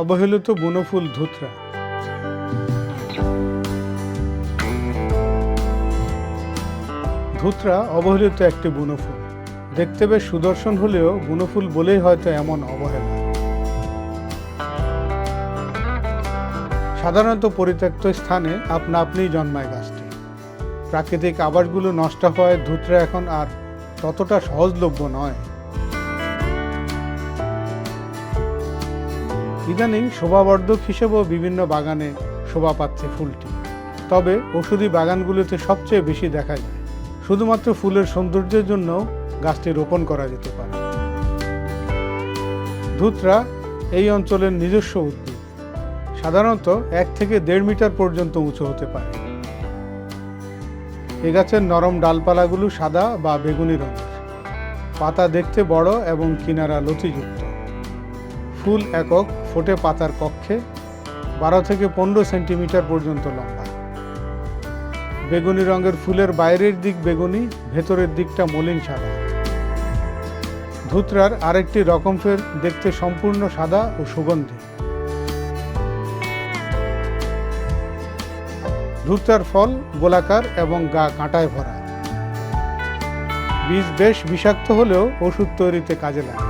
অবহেলিত বনফুল ধুতরা। ধুতরা অবহেলিত একটি বনফুল। দেখতে বেশ সুদর্শন হলেও বনফুল বলেই হয়তো এমন অবহেলা। সাধারণত পরিত্যক্ত স্থানে আপনা আপনিই জন্মায় গাছটি। প্রাকৃতিক আবাসগুলো নষ্ট হওয়ায় ধুতরা এখন আর ততটা সহজলভ্য নয়। ইদানিং শোভাবর্ধক হিসেবেও বিভিন্ন বাগানে শোভা পাচ্ছে ফুলটি। তবে ওষুধি বাগানগুলিতে সবচেয়ে বেশি দেখা যায়। শুধুমাত্র ফুলের সৌন্দর্যের জন্য গাছটি রোপণ করা যেতে পারে। ধুতরা এই অঞ্চলের নিজস্ব উদ্ভিদ। সাধারণত এক থেকে দেড় মিটার পর্যন্ত উঁচু হতে পারে। এ গাছের নরম ডালপালাগুলো সাদা বা বেগুনি রঙের। পাতা দেখতে বড় এবং কিনারা লতিযুক্ত। ফুল একক ফোটে পাতার কক্ষে বারো থেকে পনেরো সেন্টিমিটার পর্যন্ত লম্বা। বেগুনি রঙের ফুলের বাইরের দিক বেগুনি, ভেতরের দিকটা মলিন সাদা। ধুতরার আরেকটি রকম ফের দেখতে সম্পূর্ণ সাদা ও সুগন্ধি। ধুতরার ফল গোলাকার এবং গা কাঁটায় ভরা। বীজ বেশ বিষাক্ত হলেও ওষুধ তৈরিতে কাজে লাগে।